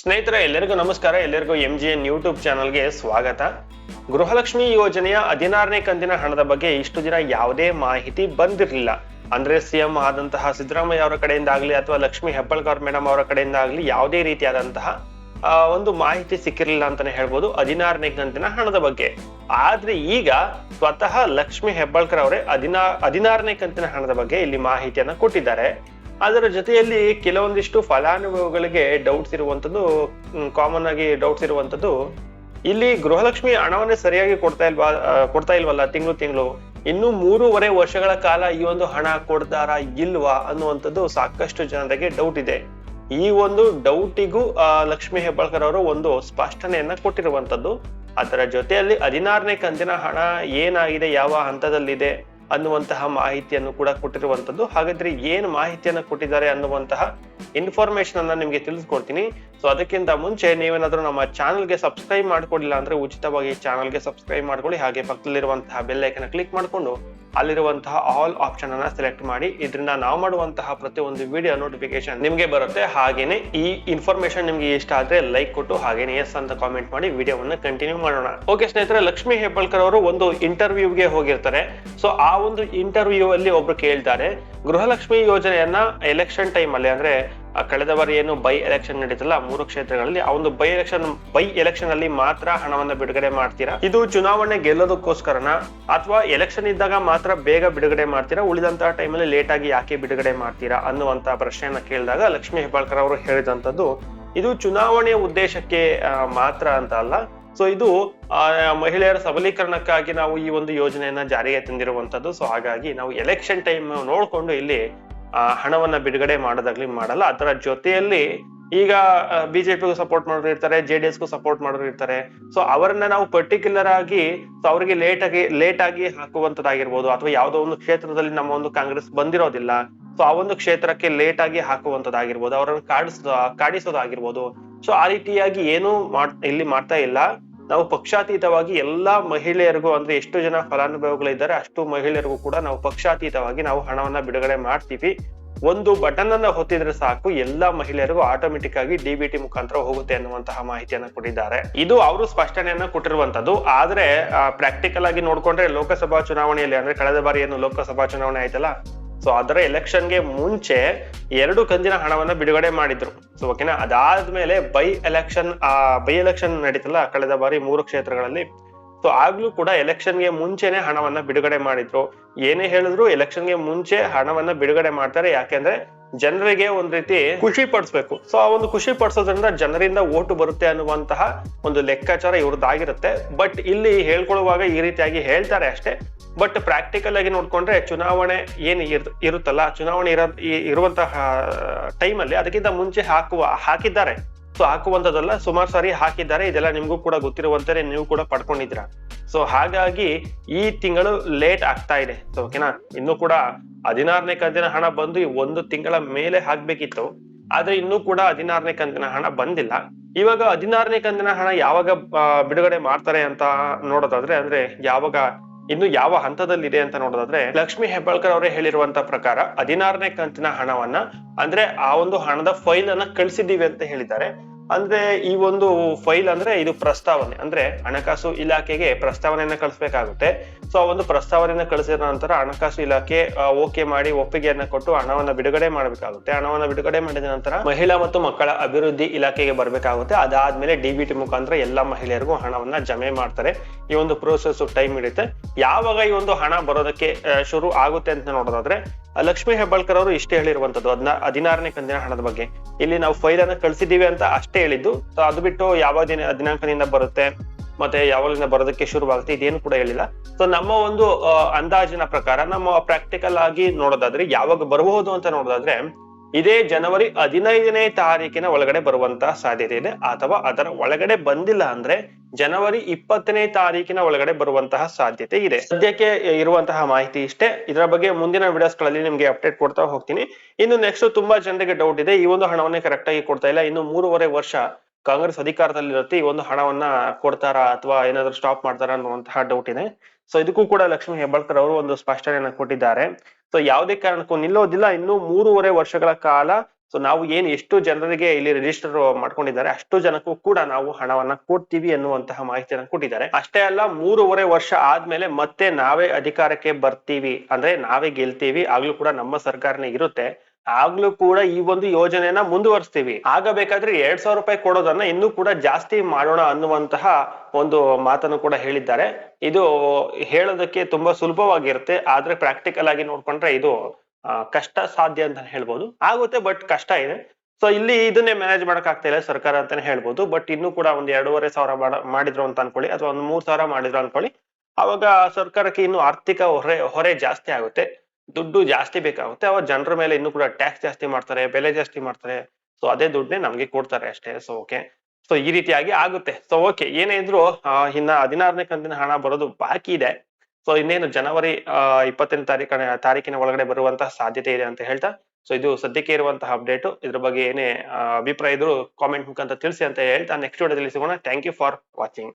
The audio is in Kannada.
ಸ್ನೇಹಿತರೆ, ಎಲ್ಲರಿಗೂ ನಮಸ್ಕಾರ. ಎಲ್ಲರಿಗೂ ಎಂ ಜಿ ಎನ್ ಯೂಟ್ಯೂಬ್ ಚಾನಲ್ಗೆ ಸ್ವಾಗತ. ಗೃಹಲಕ್ಷ್ಮಿ ಯೋಜನೆಯ ಹದಿನಾರನೇ ಕಂತಿನ ಹಣದ ಬಗ್ಗೆ ಇಷ್ಟು ದಿನ ಯಾವುದೇ ಮಾಹಿತಿ ಬಂದಿರಲಿಲ್ಲ. ಅಂದ್ರೆ ಸಿಎಂ ಆದಂತಹ ಸಿದ್ದರಾಮಯ್ಯ ಅವರ ಕಡೆಯಿಂದ ಆಗಲಿ ಅಥವಾ ಲಕ್ಷ್ಮಿ ಹೆಬ್ಬಾಳ್ಕರ್ ಮೇಡಮ್ ಅವರ ಕಡೆಯಿಂದ ಆಗಲಿ ಯಾವುದೇ ರೀತಿಯಾದಂತಹ ಒಂದು ಮಾಹಿತಿ ಸಿಕ್ಕಿರಲಿಲ್ಲ ಅಂತಾನೆ ಹೇಳ್ಬೋದು ಹದಿನಾರನೇ ಕಂತಿನ ಹಣದ ಬಗ್ಗೆ. ಆದ್ರೆ ಈಗ ಸ್ವತಃ ಲಕ್ಷ್ಮಿ ಹೆಬ್ಬಾಳ್ಕರ್ ಅವರೇ ಹದಿನಾ, ಹದಿನಾರನೇ ಕಂತಿನ ಹಣದ ಬಗ್ಗೆ ಇಲ್ಲಿ ಮಾಹಿತಿಯನ್ನ ಕೊಟ್ಟಿದ್ದಾರೆ. ಅದರ ಜೊತೆಯಲ್ಲಿ ಕೆಲವೊಂದಿಷ್ಟು ಫಲಾನುಭವಿಗಳಿಗೆ ಡೌಟ್ಸ್ ಇರುವಂತದ್ದು ಕಾಮನ್ ಆಗಿ ಡೌಟ್ಸ್ ಇರುವಂತದ್ದು, ಇಲ್ಲಿ ಗೃಹಲಕ್ಷ್ಮಿ ಹಣವನ್ನೇ ಸರಿಯಾಗಿ ಕೊಡ್ತಾ ಇಲ್ವಾ ಕೊಡ್ತಾ ಇಲ್ವಲ್ಲ ತಿಂಗಳು ತಿಂಗಳು, ಇನ್ನು ಮೂರುವರೆ ವರ್ಷಗಳ ಕಾಲ ಈ ಒಂದು ಹಣ ಕೊಡ್ತಾರಾ ಇಲ್ವಾ ಅನ್ನುವಂಥದ್ದು ಸಾಕಷ್ಟು ಜನರಿಗೆ ಡೌಟ್ ಇದೆ. ಈ ಒಂದು ಡೌಟಿಗೂ ಲಕ್ಷ್ಮಿ ಹೆಬ್ಬಾಳ್ಕರ್ ಅವರು ಒಂದು ಸ್ಪಷ್ಟನೆಯನ್ನ ಕೊಟ್ಟಿರುವಂತದ್ದು. ಅದರ ಜೊತೆಯಲ್ಲಿ ಹದಿನಾರನೇ ಕಂತಿನ ಹಣ ಏನಾಗಿದೆ, ಯಾವ ಹಂತದಲ್ಲಿದೆ ಅನ್ನುವಂತಹ ಮಾಹಿತಿಯನ್ನು ಕೂಡ ಕೊಟ್ಟಿರುವಂತದ್ದು. ಹಾಗಾದ್ರೆ ಏನು ಮಾಹಿತಿಯನ್ನು ಕೊಟ್ಟಿದ್ದಾರೆ ಅನ್ನುವಂತಹ ಇನ್ಫಾರ್ಮೇಶನ್ ಅನ್ನ ನಿಮ್ಗೆ ತಿಳಿಸ್ಕೊಡ್ತೀನಿ. ಸೊ ಅದಕ್ಕಿಂತ ಮುಂಚೆ ನೀವೇನಾದ್ರೂ ನಮ್ಮ ಚಾನಲ್ಗೆ ಸಬ್ಸ್ಕ್ರೈಬ್ ಮಾಡ್ಕೊಡಿಲ್ಲ ಅಂದ್ರೆ ಉಚಿತವಾಗಿ ಚಾನಲ್ಗೆ ಸಬ್ಸ್ಕ್ರೈಬ್ ಮಾಡ್ಕೊಳ್ಳಿ. ಹಾಗೆ ಪಕ್ಕದಲ್ಲಿರುವಂತಹ ಬೆಲ್ ಐಕನ್ ಕ್ಲಿಕ್ ಮಾಡ್ಕೊಂಡು ಅಲ್ಲಿರುವಂತಹ ಆಲ್ ಆಪ್ಷನ್ ಅನ್ನ ಸೆಲೆಕ್ಟ್ ಮಾಡಿ. ಇದರಿಂದ ನಾವು ಮಾಡುವಂತಹ ಪ್ರತಿಯೊಂದು ವಿಡಿಯೋ ನೋಟಿಫಿಕೇಶನ್ ನಿಮಗೆ ಬರುತ್ತೆ. ಹಾಗೇನೆ ಈ ಇನ್ಫಾರ್ಮೇಶನ್ ನಿಮಗೆ ಇಷ್ಟ ಆದ್ರೆ ಲೈಕ್ ಕೊಟ್ಟು ಹಾಗೇನೆ ಎಸ್ ಅಂತ ಕಾಮೆಂಟ್ ಮಾಡಿ ವಿಡಿಯೋವನ್ನ ಕಂಟಿನ್ಯೂ ಮಾಡೋಣ. ಓಕೆ ಸ್ನೇಹಿತರೆ, ಲಕ್ಷ್ಮಿ ಹೆಬ್ಬಾಳ್ಕರ್ ಅವರು ಒಂದು ಇಂಟರ್ವ್ಯೂಗೆ ಹೋಗಿರ್ತಾರೆ. ಸೊ ಆ ಒಂದು ಇಂಟರ್ವ್ಯೂ ಅಲ್ಲಿ ಒಬ್ರು ಕೇಳ್ತಾರೆ, ಗೃಹಲಕ್ಷ್ಮಿ ಯೋಜನೆಯನ್ನ ಎಲೆಕ್ಷನ್ ಟೈಮ್ ಅಲ್ಲಿ ಅಂದ್ರೆ ಕಳೆದ ಬಾರಿ ಏನು ಬೈ ಎಲೆಕ್ಷನ್ ನಡೀತಲ್ಲ ಮೂರು ಕ್ಷೇತ್ರಗಳಲ್ಲಿ, ಆ ಒಂದು ಬೈ ಎಲೆಕ್ಷನ್ ಬೈ ಎಲೆಕ್ಷನ್ ಅಲ್ಲಿ ಮಾತ್ರ ಹಣವನ್ನ ಬಿಡುಗಡೆ ಮಾಡ್ತೀರಾ? ಇದು ಚುನಾವಣೆ ಗೆಲ್ಲೋದಕ್ಕೋಸ್ಕರನ? ಅಥವಾ ಎಲೆಕ್ಷನ್ ಇದ್ದಾಗ ಮಾತ್ರ ಬೇಗ ಬಿಡುಗಡೆ ಮಾಡ್ತೀರಾ? ಉಳಿದಂತಹ ಟೈಮಲ್ಲಿ ಲೇಟ್ ಆಗಿ ಯಾಕೆ ಬಿಡುಗಡೆ ಮಾಡ್ತೀರಾ? ಅನ್ನುವಂತ ಪ್ರಶ್ನೆಯನ್ನ ಕೇಳಿದಾಗ ಲಕ್ಷ್ಮೀ ಹೆಬ್ಬಾಳ್ಕರ್ ಅವರು ಹೇಳಿದಂತದ್ದು ಇದು ಚುನಾವಣೆಯ ಉದ್ದೇಶಕ್ಕೆ ಮಾತ್ರ ಅಂತ ಅಲ್ಲ. ಸೊ ಇದು ಮಹಿಳೆಯರ ಸಬಲೀಕರಣಕ್ಕಾಗಿ ನಾವು ಈ ಒಂದು ಯೋಜನೆಯನ್ನ ಜಾರಿಗೆ ತಂದಿರುವಂತದ್ದು ಸೊ ಹಾಗಾಗಿ ನಾವು ಎಲೆಕ್ಷನ್ ಟೈಮ್ ನೋಡ್ಕೊಂಡು ಇಲ್ಲಿ ಹಣವನ್ನ ಬಿಡುಗಡೆ ಮಾಡೋದಾಗ್ಲಿ ಮಾಡಲ್ಲ. ಅದರ ಜೊತೆಯಲ್ಲಿ ಈಗ ಬಿಜೆಪಿಗೂ ಸಪೋರ್ಟ್ ಮಾಡೋರು ಇರ್ತಾರೆ, ಜೆ ಡಿ ಎಸ್ಗೂ ಸಪೋರ್ಟ್ ಮಾಡೋರು ಇರ್ತಾರೆ. ಸೊ ಅವರನ್ನ ನಾವು ಪರ್ಟಿಕ್ಯುಲರ್ ಆಗಿ ಸೊ ಅವರಿಗೆ ಲೇಟ್ ಆಗಿ ಲೇಟ್ ಆಗಿ ಹಾಕುವಂತದ್ದಾಗಿರ್ಬೋದು ಅಥವಾ ಯಾವುದೋ ಒಂದು ಕ್ಷೇತ್ರದಲ್ಲಿ ನಮ್ಮ ಒಂದು ಕಾಂಗ್ರೆಸ್ ಬಂದಿರೋದಿಲ್ಲ. ಸೊ ಆ ಒಂದು ಕ್ಷೇತ್ರಕ್ಕೆ ಲೇಟ್ ಆಗಿ ಹಾಕುವಂತದ್ದಾಗಿರ್ಬೋದು ಅವರನ್ನು ಕಾಡಿಸ್, ಕಾಡಿಸೋದಾಗಿರ್ಬೋದು. ಸೊ ಆ ರೀತಿಯಾಗಿ ಏನು ಮಾಡ್, ಇಲ್ಲಿ ಮಾಡ್ತಾ ಇಲ್ಲ. ನಾವು ಪಕ್ಷಾತೀತವಾಗಿ ಎಲ್ಲಾ ಮಹಿಳೆಯರಿಗೂ ಅಂದ್ರೆ ಎಷ್ಟು ಜನ ಫಲಾನುಭವಿಗಳಿದ್ದಾರೆ, ಅಷ್ಟು ಮಹಿಳೆಯರಿಗೂ ಕೂಡ ನಾವು ಪಕ್ಷಾತೀತವಾಗಿ ನಾವು ಹಣವನ್ನ ಬಿಡುಗಡೆ ಮಾಡ್ತೀವಿ. ಒಂದು ಬಟನ್ ಅನ್ನ ಹೊತ್ತಿದ್ರೆ ಸಾಕು, ಎಲ್ಲಾ ಮಹಿಳೆಯರಿಗೂ ಆಟೋಮೆಟಿಕ್ ಆಗಿ ಡಿಬಿಟಿ ಮುಖಾಂತರ ಹೋಗುತ್ತೆ ಅನ್ನುವಂತಹ ಮಾಹಿತಿಯನ್ನ ಕೊಟ್ಟಿದ್ದಾರೆ. ಇದು ಅವರು ಸ್ಪಷ್ಟನೆಯನ್ನ ಕೊಟ್ಟಿರುವಂತದ್ದು. ಆದ್ರೆ ಪ್ರಾಕ್ಟಿಕಲ್ ಆಗಿ ನೋಡ್ಕೊಂಡ್ರೆ ಲೋಕಸಭಾ ಚುನಾವಣೆಯಲ್ಲಿ, ಅಂದ್ರೆ ಕಳೆದ ಬಾರಿ ಏನು ಲೋಕಸಭಾ ಚುನಾವಣೆ ಆಯ್ತಲ್ಲ ಸೊ ಅದರ ಎಲೆಕ್ಷನ್ಗೆ ಮುಂಚೆ ಎರಡು ಕಂತಿನ ಹಣವನ್ನ ಬಿಡುಗಡೆ ಮಾಡಿದ್ರು. ಸೊ ಓಕೆನಾ ಅದಾದ್ಮೇಲೆ ಬೈ ಎಲೆಕ್ಷನ್ ಆ ಬೈ ಎಲೆಕ್ಷನ್ ನಡೀತಲ್ಲ, ಕಳೆದ ಬಾರಿ ಮೂರು ಕ್ಷೇತ್ರಗಳಲ್ಲಿ. ಸೊ ಆಗ್ಲೂ ಕೂಡ ಎಲೆಕ್ಷನ್ಗೆ ಮುಂಚೆನೆ ಹಣವನ್ನ ಬಿಡುಗಡೆ ಮಾಡಿದ್ರು. ಏನೇ ಹೇಳಿದ್ರು ಎಲೆಕ್ಷನ್ಗೆ ಮುಂಚೆ ಹಣವನ್ನ ಬಿಡುಗಡೆ ಮಾಡ್ತಾರೆ. ಯಾಕೆಂದ್ರೆ ಜನರಿಗೆ ಒಂದ್ ರೀತಿ ಖುಷಿ ಪಡಿಸ್ಬೇಕು. ಸೊ ಆ ಒಂದು ಖುಷಿ ಪಡಿಸೋದ್ರಿಂದ ಜನರಿಂದ ಓಟು ಬರುತ್ತೆ ಅನ್ನುವಂತಹ ಒಂದು ಲೆಕ್ಕಾಚಾರ ಇವ್ರದ್ದಾಗಿರುತ್ತೆ. ಬಟ್ ಇಲ್ಲಿ ಹೇಳ್ಕೊಳ್ಳುವಾಗ ಈ ರೀತಿಯಾಗಿ ಹೇಳ್ತಾರೆ ಅಷ್ಟೇ. ಬಟ್ ಪ್ರಾಕ್ಟಿಕಲ್ ಆಗಿ ನೋಡ್ಕೊಂಡ್ರೆ ಚುನಾವಣೆ ಏನ್ ಇರ್- ಇರುತ್ತಲ್ಲ, ಚುನಾವಣೆ ಇರೋ ಇರುವಂತಹ ಟೈಮಲ್ಲಿ ಅದಕ್ಕಿಂತ ಮುಂಚೆ ಹಾಕುವ, ಹಾಕಿದ್ದಾರೆ. ಸೊ ಹಾಕುವಂತದಲ್ಲ ಸುಮಾರು ಸಾರಿ ಹಾಕಿದ್ದಾರೆ. ಇದೆಲ್ಲ ನಿಮ್ಗೂ ಕೂಡ ಗೊತ್ತಿರುವಂತೆ ನೀವು ಕೂಡ ಪಡ್ಕೊಂಡಿದ್ದೀರಾ. ಸೊ ಹಾಗಾಗಿ ಈ ತಿಂಗಳು ಲೇಟ್ ಆಗ್ತಾ ಇದೆ. ಸೊ ಓಕೆನಾ ಇನ್ನು ಕೂಡ ಹದಿನಾರನೇ ಕಂತಿನ ಹಣ ಬಂದು ಈ ಒಂದು ತಿಂಗಳ ಮೇಲೆ ಹಾಕ್ಬೇಕಿತ್ತು. ಆದ್ರೆ ಇನ್ನೂ ಕೂಡ ಹದಿನಾರನೇ ಕಂತಿನ ಹಣ ಬಂದಿಲ್ಲ. ಇವಾಗ ಹದಿನಾರನೇ ಕಂತಿನ ಹಣ ಯಾವಾಗ ಬಿಡುಗಡೆ ಮಾಡ್ತಾರೆ ಅಂತ ನೋಡೋದಾದ್ರೆ, ಅಂದ್ರೆ ಯಾವಾಗ ಇನ್ನು ಯಾವ ಹಂತದಲ್ಲಿದೆ ಅಂತ ನೋಡೋದಾದ್ರೆ ಲಕ್ಷ್ಮಿ ಹೆಬ್ಬಾಳ್ಕರ್ ಅವರೇ ಹೇಳಿರುವಂತ ಪ್ರಕಾರ ಹದಿನಾರನೇ ಕಂತಿನ ಹಣವನ್ನ ಅಂದ್ರೆ ಆ ಒಂದು ಹಣದ ಫೈಲ್ ಅನ್ನ ಕಳ್ಸಿದ್ದೀವಿ ಅಂತ ಹೇಳಿದ್ದಾರೆ. ಅಂದ್ರೆ ಈ ಒಂದು ಫೈಲ್ ಅಂದ್ರೆ ಇದು ಪ್ರಸ್ತಾವನೆ. ಅಂದ್ರೆ ಹಣಕಾಸು ಇಲಾಖೆಗೆ ಪ್ರಸ್ತಾವನೆಯನ್ನ ಕಳಿಸ್ಬೇಕಾಗುತ್ತೆ. ಸೊ ಆ ಒಂದು ಪ್ರಸ್ತಾವನೆಯನ್ನ ಕಳಿಸಿದ ನಂತರ ಹಣಕಾಸು ಇಲಾಖೆ ಓಕೆ ಮಾಡಿ ಒಪ್ಪಿಗೆಯನ್ನ ಕೊಟ್ಟು ಹಣವನ್ನ ಬಿಡುಗಡೆ ಮಾಡಬೇಕಾಗುತ್ತೆ. ಹಣವನ್ನ ಬಿಡುಗಡೆ ಮಾಡಿದ ನಂತರ ಮಹಿಳಾ ಮತ್ತು ಮಕ್ಕಳ ಅಭಿವೃದ್ಧಿ ಇಲಾಖೆಗೆ ಬರಬೇಕಾಗುತ್ತೆ. ಅದಾದ್ಮೇಲೆ ಡಿಬಿಟಿ ಮುಖಾಂತರ ಎಲ್ಲಾ ಮಹಿಳೆಯರಿಗೂ ಹಣವನ್ನ ಜಮೆ ಮಾಡ್ತಾರೆ. ಈ ಒಂದು ಪ್ರೋಸೆಸ್ ಟೈಮ್ ಹಿಡಿಯುತ್ತೆ. ಯಾವಾಗ ಈ ಒಂದು ಹಣ ಬರೋದಕ್ಕೆ ಶುರು ಆಗುತ್ತೆ ಅಂತ ನೋಡೋದಾದ್ರೆ ಲಕ್ಷ್ಮೀ ಹೆಬ್ಬಾಳ್ಕರ್ ಅವರು ಇಷ್ಟೇ ಹೇಳಿರುವಂತದ್ದು. ಅದ್ನ, ಹದಿನಾರನೇ ಕಂದಿನ ಹಣದ ಬಗ್ಗೆ. ಇಲ್ಲಿ ನಾವು ಫೈಲ್ ಅನ್ನ ಕಳಿಸಿದೀವಿ ಅಂತ ಅಷ್ಟೇ ಹೇಳಿದ್ದು. ಸೊ ಅದು ಬಿಟ್ಟು ಯಾವ ದಿನ, ದಿನಾಂಕದಿಂದ ಬರುತ್ತೆ, ಮತ್ತೆ ಯಾವಾಗಲಿಂದ ಬರೋದಕ್ಕೆ ಶುರುವಾಗುತ್ತೆ, ಇದೇನು ಕೂಡ ಹೇಳಿಲ್ಲ. ಸೊ ನಮ್ಮ ಒಂದು ಅಂದಾಜಿನ ಪ್ರಕಾರ, ನಮ್ಮ ಪ್ರಾಕ್ಟಿಕಲ್ ಆಗಿ ನೋಡೋದಾದ್ರೆ, ಯಾವಾಗ ಬರಬಹುದು ಅಂತ ನೋಡೋದಾದ್ರೆ, ಇದೇ ಜನವರಿ ಹದಿನೈದನೇ ತಾರೀಕಿನ ಒಳಗಡೆ ಬರುವಂತಹ ಸಾಧ್ಯತೆ ಇದೆ. ಅಥವಾ ಅದರ ಒಳಗಡೆ ಬಂದಿಲ್ಲ ಅಂದ್ರೆ ಜನವರಿ ಇಪ್ಪತ್ತನೇ ತಾರೀಕಿನ ಒಳಗಡೆ ಬರುವಂತಹ ಸಾಧ್ಯತೆ ಇದೆ. ಸದ್ಯಕ್ಕೆ ಇರುವಂತಹ ಮಾಹಿತಿ ಇಷ್ಟೇ. ಇದರ ಬಗ್ಗೆ ಮುಂದಿನ ವಿಡಿಯೋಸ್ಗಳಲ್ಲಿ ನಿಮ್ಗೆ ಅಪ್ಡೇಟ್ ಕೊಡ್ತಾ ಹೋಗ್ತೀನಿ. ಇನ್ನು ನೆಕ್ಸ್ಟ್ ತುಂಬಾ ಜನರಿಗೆ ಡೌಟ್ ಇದೆ. ಈ ಒಂದು ಹಣವನ್ನೇ ಕರೆಕ್ಟ್ ಆಗಿ ಕೊಡ್ತಾ ಇಲ್ಲ. ಇನ್ನು ಮೂರುವರೆ ವರ್ಷ ಕಾಂಗ್ರೆಸ್ ಅಧಿಕಾರದಲ್ಲಿರುತ್ತೆ. ಈ ಒಂದು ಹಣವನ್ನ ಕೊಡ್ತಾರಾ ಅಥವಾ ಏನಾದ್ರು ಸ್ಟಾಪ್ ಮಾಡ್ತಾರಾ ಅನ್ನುವಂತಹ ಡೌಟ್ ಇದೆ. ಸೊ ಇದಕ್ಕೂ ಕೂಡ ಲಕ್ಷ್ಮೀ ಹೆಬ್ಬಾಳ್ಕರ್ ಅವರು ಒಂದು ಸ್ಪಷ್ಟನೆಯನ್ನು ಕೊಟ್ಟಿದ್ದಾರೆ. ಸೊ ಯಾವುದೇ ಕಾರಣಕ್ಕೂ ನಿಲ್ಲೋದಿಲ್ಲ. ಇನ್ನು ಮೂರುವರೆ ವರ್ಷಗಳ ಕಾಲ ಸೊ ನಾವು ಏನು ಎಷ್ಟು ಜನರಿಗೆ ಇಲ್ಲಿ ರಿಜಿಸ್ಟರ್ ಮಾಡ್ಕೊಂಡಿದ್ದಾರೆ, ಅಷ್ಟು ಜನಕ್ಕೂ ಕೂಡ ನಾವು ಹಣವನ್ನ ಕೊಡ್ತೀವಿ ಅನ್ನುವಂತಹ ಮಾಹಿತಿಯನ್ನು ಕೊಟ್ಟಿದ್ದಾರೆ. ಅಷ್ಟೇ ಅಲ್ಲ, ಮೂರುವರೆ ವರ್ಷ ಆದ್ಮೇಲೆ ಮತ್ತೆ ನಾವೇ ಅಧಿಕಾರಕ್ಕೆ ಬರ್ತೀವಿ, ಅಂದ್ರೆ ನಾವೇ ಗೆಲ್ತೀವಿ, ಆಗ್ಲೂ ಕೂಡ ನಮ್ಮ ಸರ್ಕಾರನೇ ಇರುತ್ತೆ, ಆಗ್ಲೂ ಕೂಡ ಈ ಒಂದು ಯೋಜನೆಯನ್ನ ಮುಂದುವರಿಸ್ತೀವಿ. ಆಗ ಬೇಕಾದ್ರೆ ಎರಡ್ ಸಾವಿರ ರೂಪಾಯಿ ಕೊಡೋದನ್ನ ಇನ್ನೂ ಕೂಡ ಜಾಸ್ತಿ ಮಾಡೋಣ ಅನ್ನುವಂತಹ ಒಂದು ಮಾತನ್ನು ಕೂಡ ಹೇಳಿದ್ದಾರೆ. ಇದು ಹೇಳೋದಕ್ಕೆ ತುಂಬಾ ಸುಲಭವಾಗಿರುತ್ತೆ, ಆದ್ರೆ ಪ್ರಾಕ್ಟಿಕಲ್ ಆಗಿ ನೋಡ್ಕೊಂಡ್ರೆ ಇದು ಕಷ್ಟ ಸಾಧ್ಯ ಅಂತ ಹೇಳ್ಬೋದು. ಆಗುತ್ತೆ ಬಟ್ ಕಷ್ಟ ಇದೆ. ಸೊ ಇಲ್ಲಿ ಇದನ್ನೇ ಮ್ಯಾನೇಜ್ ಮಾಡಕ್ ಆಗ್ತಾ ಇಲ್ಲ ಸರ್ಕಾರ ಅಂತಾನೆ ಹೇಳ್ಬೋದು. ಬಟ್ ಇನ್ನೂ ಕೂಡ ಒಂದ್ ಎರಡೂವರೆ ಸಾವಿರ ಮಾಡ- ಮಾಡಿದ್ರು ಅಂತ ಅನ್ಕೊಳ್ಳಿ, ಅಥವಾ ಒಂದ್ ಮೂರ್ ಸಾವಿರ ಮಾಡಿದ್ರು ಅನ್ಕೊಳ್ಳಿ. ಅವಾಗ ಸರ್ಕಾರಕ್ಕೆ ಇನ್ನು ಆರ್ಥಿಕ ಹೊರೆ ಹೊರೆ ಜಾಸ್ತಿ ಆಗುತ್ತೆ. ದುಡ್ಡು ಜಾಸ್ತಿ ಬೇಕಾಗುತ್ತೆ. ಅವಾಗ ಜನರ ಮೇಲೆ ಇನ್ನು ಕೂಡ ಟ್ಯಾಕ್ಸ್ ಜಾಸ್ತಿ ಮಾಡ್ತಾರೆ, ಬೆಲೆ ಜಾಸ್ತಿ ಮಾಡ್ತಾರೆ. ಸೊ ಅದೇ ದುಡ್ಡನ್ನೇ ನಮ್ಗೆ ಕೊಡ್ತಾರೆ ಅಷ್ಟೇ. ಸೊ ಓಕೆ ಸೊ ಈ ರೀತಿಯಾಗಿ ಆಗುತ್ತೆ. ಸೊ ಓಕೆ ಏನೇ ಇದ್ರು ಇನ್ನ ಹದಿನಾರನೇ ಕಂತಿನ ಹಣ ಬರೋದು ಬಾಕಿ ಇದೆ. ಸೊ ಇನ್ನೇನು ಜನವರಿ ಆ, ಇಪ್ಪತ್ತನೇ ತಾರೀಕಿನ ಒಳಗಡೆ ಬರುವಂತಹ ಸಾಧ್ಯತೆ ಇದೆ ಅಂತ ಹೇಳ್ತಾ. ಸೊ ಇದು ಸದ್ಯಕ್ಕೆ ಇರುವಂತಹ ಅಪ್ಡೇಟ್ ಇದ್ರ ಬಗ್ಗೆ ಏನೇ ಅಭಿಪ್ರಾಯ ಇದ್ರು ಕಾಮೆಂಟ್ ಮುಖಾಂತರ ತಿಳಿಸಿ ಅಂತ ಹೇಳ್ತಾ. ನೆಕ್ಸ್ಟ್ ವಿಡಿಯೋದಲ್ಲಿ ಸಿಗೋಣ. Thank you for watching